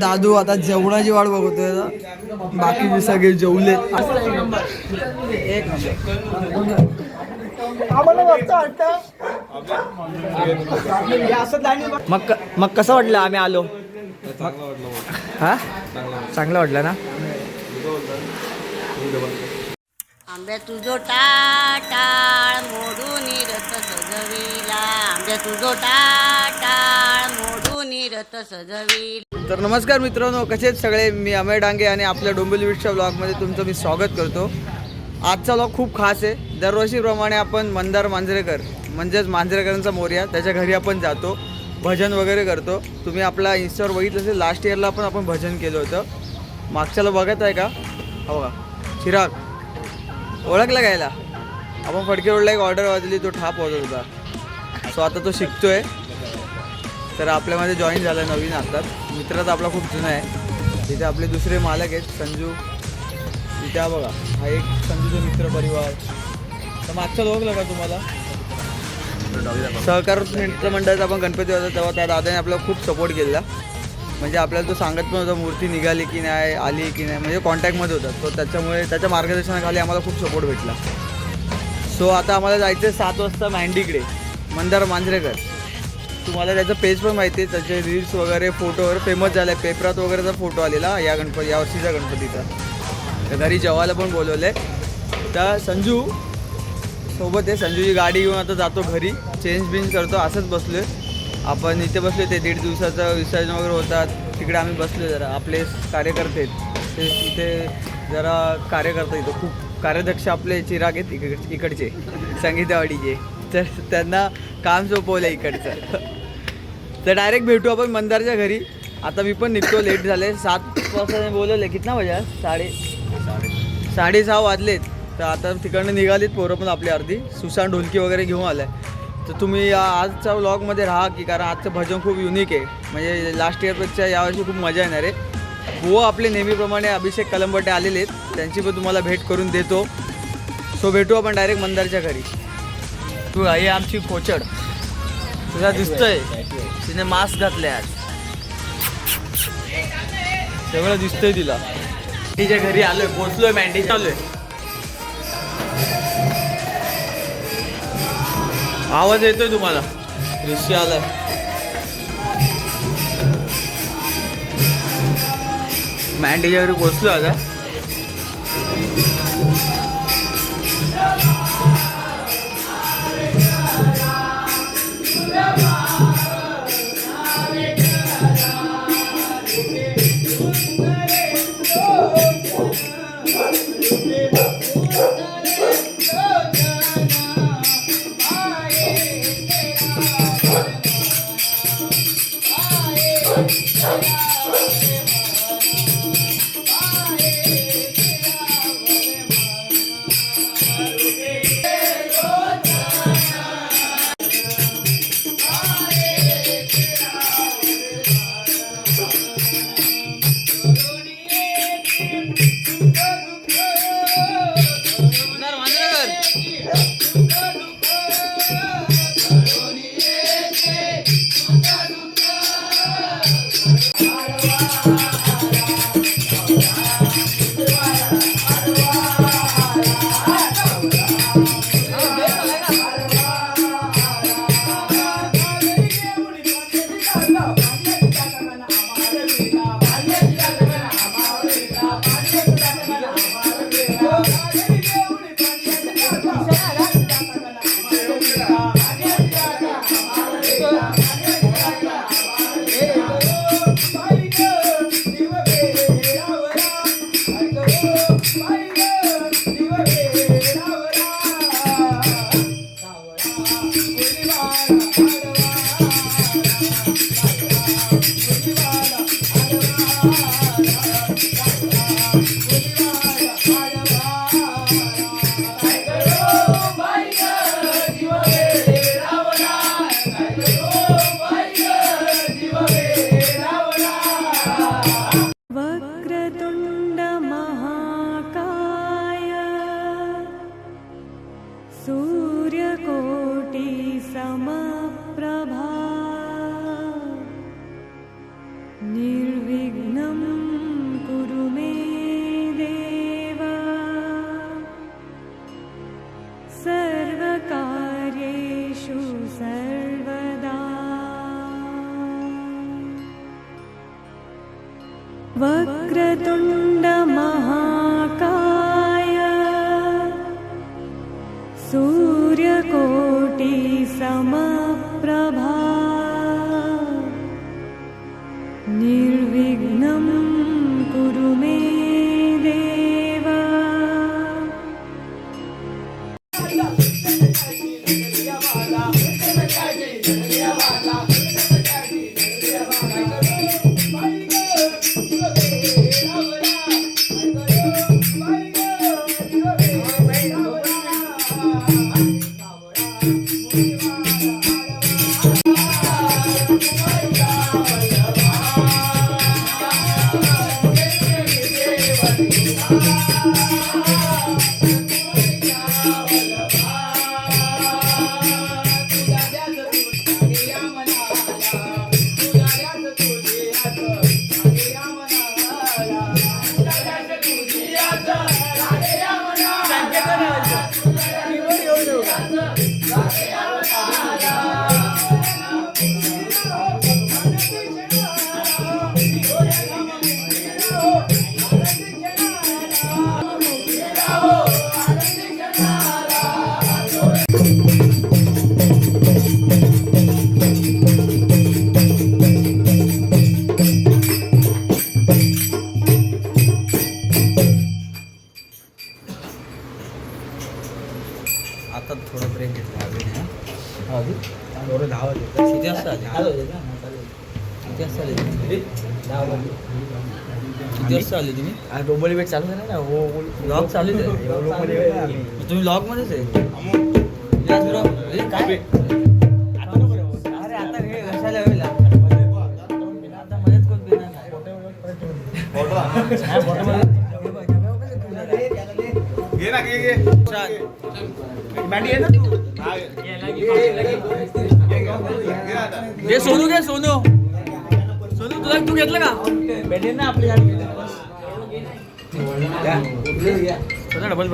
दादू आता जेवणाची वाट बघतोय आता. बाकीचे सगळे जेवले. मग मग कसं वाटलं आम्ही आलो? हा? चांगलं वाटलं ना? आंब्या तुझो टाटाळ मोडून रथ सजविला. आंब्या तुझो टाटाळ मोडून रथ सजविला. तर नमस्कार मित्रांनो कसे सगळे? मी अमय डांगे आणि आपल्या डोंबिवली विटच्या ब्लॉगमध्ये तुमचं मी स्वागत करतो. आजचा ब्लॉग खूप खास आहे. दरवर्षीप्रमाणे आपण मंदार मांजरेकर म्हणजेच मांजरेकरांचा मोर्या त्याच्या घरी आपण जातो. भजन वगैरे करतो. तुम्ही आपला इन्स्टावर बघितलं असेल लास्ट इयरला पण आपण भजन केलं होतं. मागच्याला बघत आहे का? हो का चिराग ओळखला गायला? आपण फडके रोडला एक ऑर्डर वाजली तो ठाप वाजत होता. सो आता तो शिकतोय. तर आपल्यामध्ये जॉईन झाला नवीन आता. मित्र तर आपला खूप जुना आहे. तिथे आपले दुसरे मालक आहेत संजू. इथे बघा हा एक संजूचा मित्र परिवार. तर मागचा ओळखलं का तुम्हाला? सहकार मित्रमंडळाचा आपण गणपती होता तेव्हा त्या दादाने आपल्याला खूप सपोर्ट केला. म्हणजे आपल्याला तो सांगत पण होता मूर्ती निघाली की नाही आली की नाही. म्हणजे कॉन्टॅक्टमध्ये होता. तो त्याच्यामुळे त्याच्या मार्गदर्शनाखाली आम्हाला खूप सपोर्ट भेटला. सो आता आम्हाला जायचं आहे सात वाजता मँडीकडे मंदार मांजरेकर. तुम्हाला त्याचं पेज पण माहिती आहे. त्याचे रील्स वगैरे फोटोवर फेमस फेमस झाले. पेपरात वगैरेचा फोटो आलेला या गणपती यावर्षीच्या गणपतीचा. तर घरी जेवायला पण बोलवलं. आहे तर संजू सोबत आहे. संजूची गाडी घेऊन आता जातो घरी. चेंज बिंज करतो. असंच बसलो आहे आपण इथे बसलो ते दीड दिवसाचं विसर्जन वगैरे होतात. तिकडे आम्ही बसलो जरा आपले कार्यकर्ते ते इथे जरा कार्यकर्ते इथं खूप कार्यदक्ष आपले चिराग आहेत इकड इकडचे संगीतावाडीचे. तर त्यांना काम सोपवलं इकडचं. तर डायरेक्ट भेटू आपण मंदारच्या घरी. आता मी पण निघतो लेट झाले. सात वाजता बोलवले कितना वाजा साडे साडेसहा वाजलेत. तर आता तिकडनं निघालीत पोरं पण आपली अर्धी. सुशांत ढोलकी वगैरे घेऊन आलाय. तर तुम्ही आजच्या व्लॉगमध्ये राहा की कारण आजचं भजन खूप युनिक आहे. म्हणजे लास्ट इयरपेक्षा यावर्षी खूप मजा येणार आहे. गोवा आपले नेहमीप्रमाणे अभिषेक कलंबटे आलेले आहेत. त्यांची पण तुम्हाला भेट करून देतो. सो भेटू आपण डायरेक्ट मंदारच्या घरी. तू आई आमची कोचड. तुला दिसतोय. तिने मास्क घातले आज. सगळं दिसतंय तिला. तिच्या घरी आलोय पोचलोय आलो आहे आवाज येतोय तुम्हाला. ऋषी आलाय. मॅन घरी पोचलो आता. Thank you. वक्रतुण्डमहाकाय सूर्यकोटिसम चालू आहे ना हो ब्लॉग चालू आहे तुम्ही ब्लॉग मध्येच आहे? याच vlog? अरे काय? अरे आता हे घशाला होईल आता मध्येच कोण पिणार नाही. घे ना घे घे छान. मॅटी आहे ना. तू घे आता घे सोनू घे सोनू. सोनू तुला तू घेतलं का? भेटेल ना आपली गाडी सोना डबल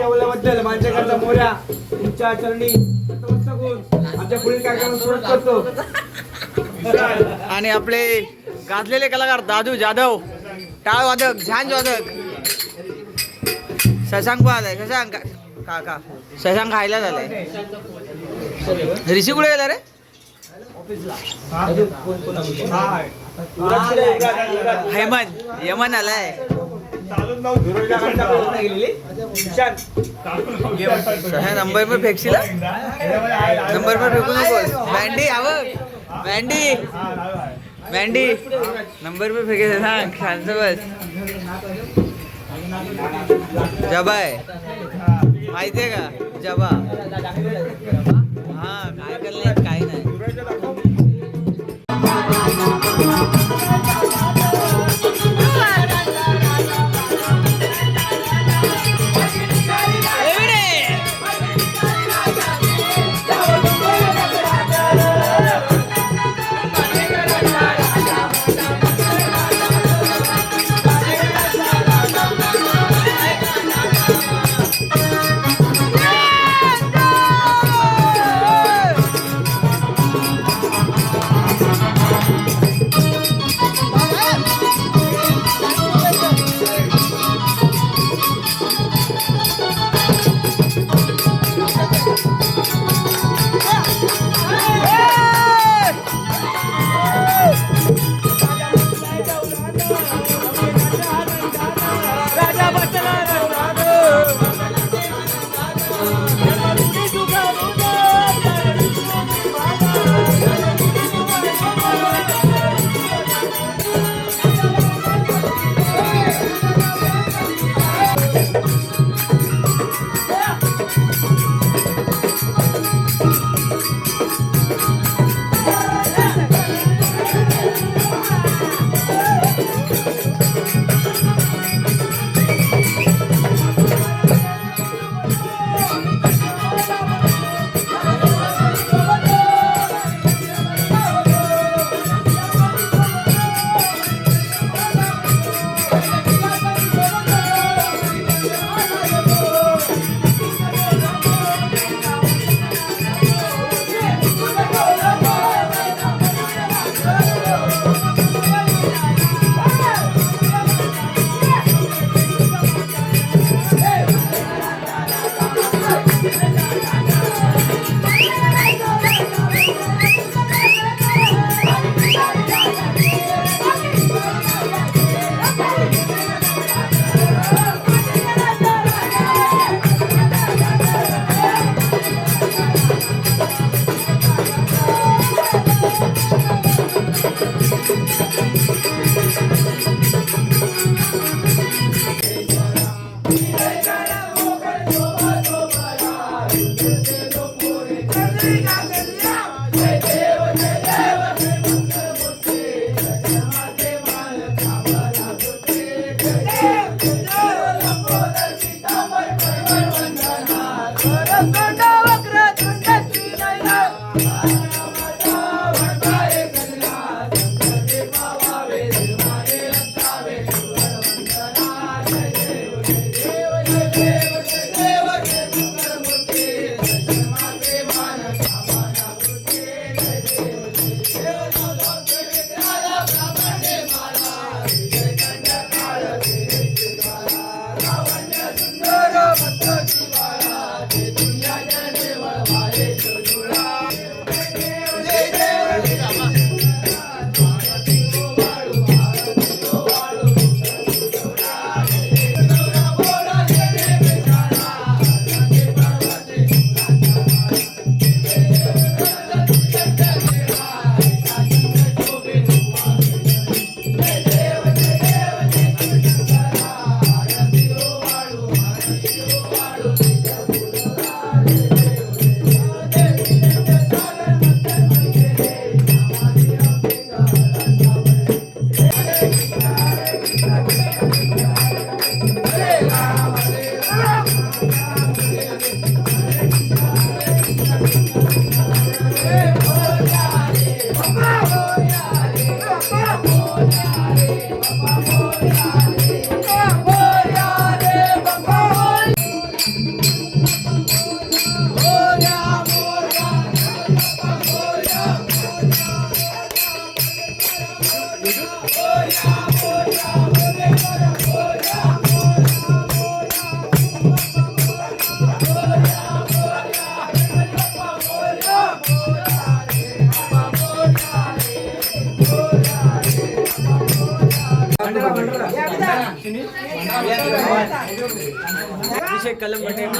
माझ्याकडचा मोऱ्या तुमच्या चरणी आमच्या पुढील कार्यक्रम करतो. आणि आपले गाजलेले कलाकार दादू जाधव टाळ वादक झांज वादक. शशांक आलाय शशांक. का का? शशांक खायला झालाय. ऋषी कुठे गेला रे? हेमंत यमन आलाय. नंबर पण फेकशील नंबर पण फेकू नकोस. मँडी हवं मँडी. मँडी नंबर पण फेकायचं सांग शांत बस. जबा आहे. माहितीये का? जबा. हा काय करले काय नाही.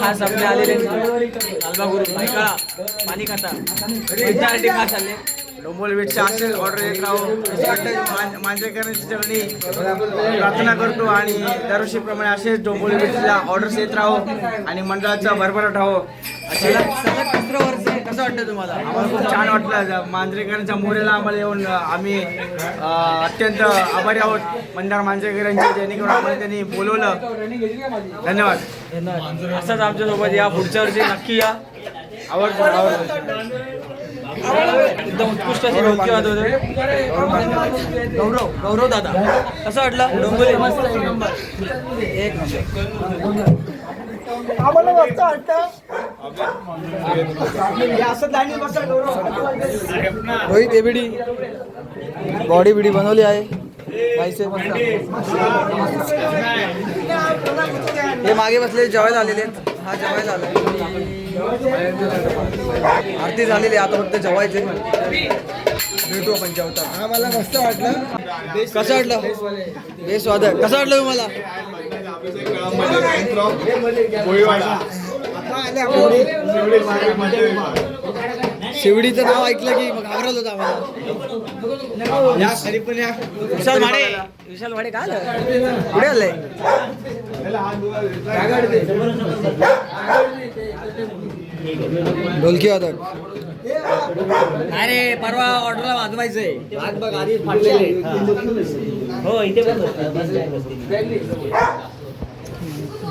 खास आपले आलेले भाईकाळा पाणी खाता खास आले. असेच ऑर्डर येत राहू. मांजरेकरांची चरणी प्रार्थना करतो आणि दरवर्षीप्रमाणे असेच डोंबोल बीटला ऑर्डर्स येत राहो आणि मंडळाचा भरभराट राहो. असे तिसरं वर्ष. कसं वाटतं तुम्हाला? आम्हाला खूप छान वाटलं. मांजरेकरांच्या मोरेला आम्हाला येऊन आम्ही अत्यंत आभारी आहोत. मंदार मांजरेकरांचे जेणेकरून आम्हाला त्यांनी बोलवलं. धन्यवाद. असंच आमच्यासोबत या. पुढच्या वर्षी नक्की या. आवडतो एकदम उत्कृष्ट अशी ढोलकी वाजवतो गौरव गौरव दादा कसं वाटलं? डोंबिवली? एक नंबर आम्हाला वाटतं असं दांडी बसा गौरव रोहित एबीडी बॉडी. बिडी बनवली आहे. हे मागे बसले जेवायला आलेले आहेत. हा जेवायला आलाय. आरती झालेली आता फक्त जेवायचे भेटू आपण जेवता मला मस्त वाटलं. कसं वाटलं? बेस वादक कसं वाटलं तुम्हाला? शिवडीचं नाव ऐकलं की मग घाबरत होतं आम्हाला या पण या. विशाल माडे. विशाल माडे काय आलं? पुढे आलंय? ढोलकी वादक. अरे परवा ऑर्डरला वाजवायचंय. भाग बघ आधीच फाटलेले हो इथे पण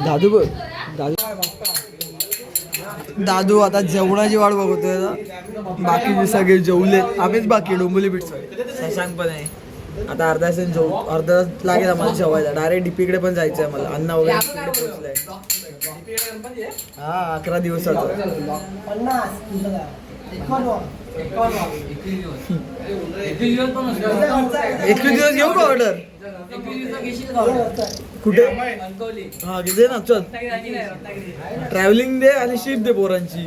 दादू बघ. दादू दादू आता जेवणाची वाट बघतोय आता. बाकीचे सगळे जेवले. आम्हीच बाकी डोंबोली बीट शशांक पण आहे. आता अर्धा तास जेव अर्धा तास लागेल आम्हाला जेवायला. डायरेक्ट डीपीकडे पण जायचं आहे मला अन्न वगैरे तिकडे पोहोचलंय. हा अकरा दिवसाचं एकवीस दिवस घेऊ का ऑर्डर कुठे? हा दे ना चल. ट्रॅव्हलिंग दे आणि शीट दे पोरांची.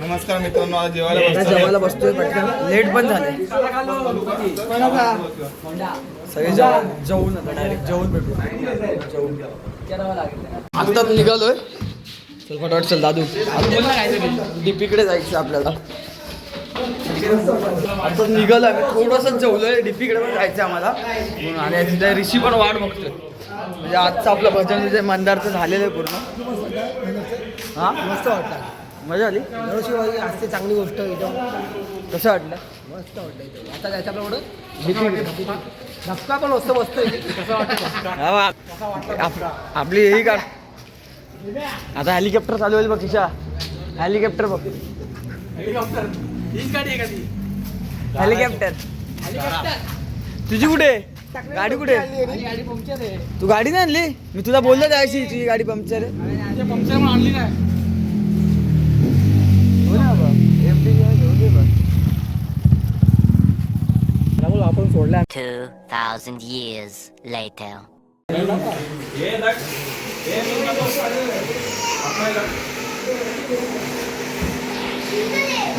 नमस्कार मित्रांनो आज जेवायला आता. जेवायला बसतोय पटकन. लेट पण झाले सगळे जेवण जेवून आता डायरेक्ट जेवून भेटू. जेवून आत्ताच निघालोय. चल फटाफट चल दादू. डीपीकडे जायचं आपल्याला. आता निघालो आम्ही थोडंसं जेवलोय. डीपीकडे पण जायचं आम्हाला. आणि तिथे ऋषी पण वाट बघतोय. म्हणजे आजचं आपलं भजन म्हणजे मंदारचं झालेलं आहे पूर्ण. हा? मस्त वाटलं. मजा आली? असते चांगली गोष्ट कसं वाटलं? मस्त वाटतं आता जायचं धक्का पण मस्त बसतोय. वाटतं हा आपली हेही काढ आता हेलिकॉप्टर चालू होईल बघ किशा हेलिकॉप्टर बघ. हेलिकॉप्टर तुझी कुठे? गाडी कुठे? गाडी पंक्चर आहे. तू गाडी नाही आणली? मी तुला बोललो त्याशी तुझी गाडी पंक्चर. आहे पंक्चर म्हणून आणली नाही. हो ना घेऊन. आपण सोडल्या. 2,000 years later.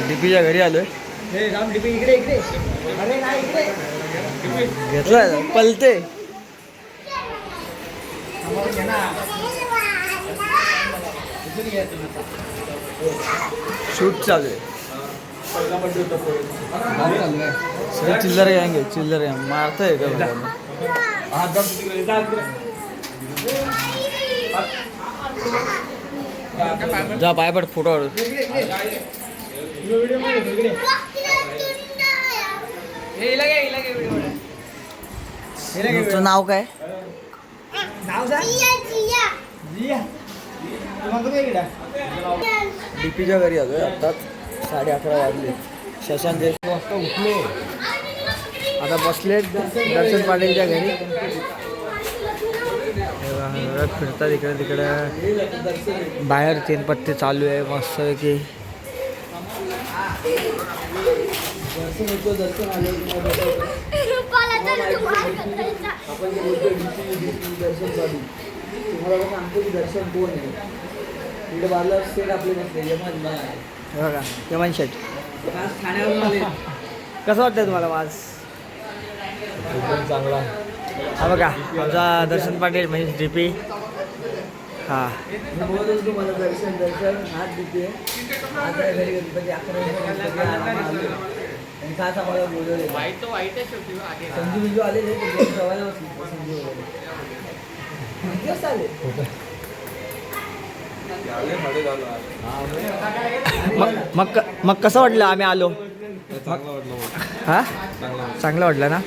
डीपीच्या घरी आलोय. हे राम डिपी इकडे इकडे. अरे नाही इकडे. घेतलाय. पलते. शूट चालू आहे. सगळे चिल्लर गँग चिल्लर गँग मारताय का लोकांना? जा पाय पड फोटो तुझं नाव काय? डीपीच्या घरी आलोय आत्ताच. साडे अकरा वाजले. शशांक वाजता उठले. आता बसले दर्शन पाटीलच्या घरी. हे फिरतात इकडे तिकडे. बाहेर तीन पत्ते चालू आहे मस्त की तुम्हाला सांगतो. की दर्शन कोण आहे? इकडे बाजूला सेट आपले बसले यमन बघा यमन शेट ठाण्यावरून आले. कसं वाटतं तुम्हाला आज हा बघा आमचा दर्शन पाटील म्हणजे डी पी. हा. मला दर्शन दर्शन हात देते आज घरी गणपती अकरा गणपती आलो. आणि खास आम्हाला बोलवले. संजू बिंजू आले सवायला संजू वगैरे. किती वाजता आले? मग मग मग कसं वाटलं आम्ही आलो? हा? चांगलं वाटलं ना?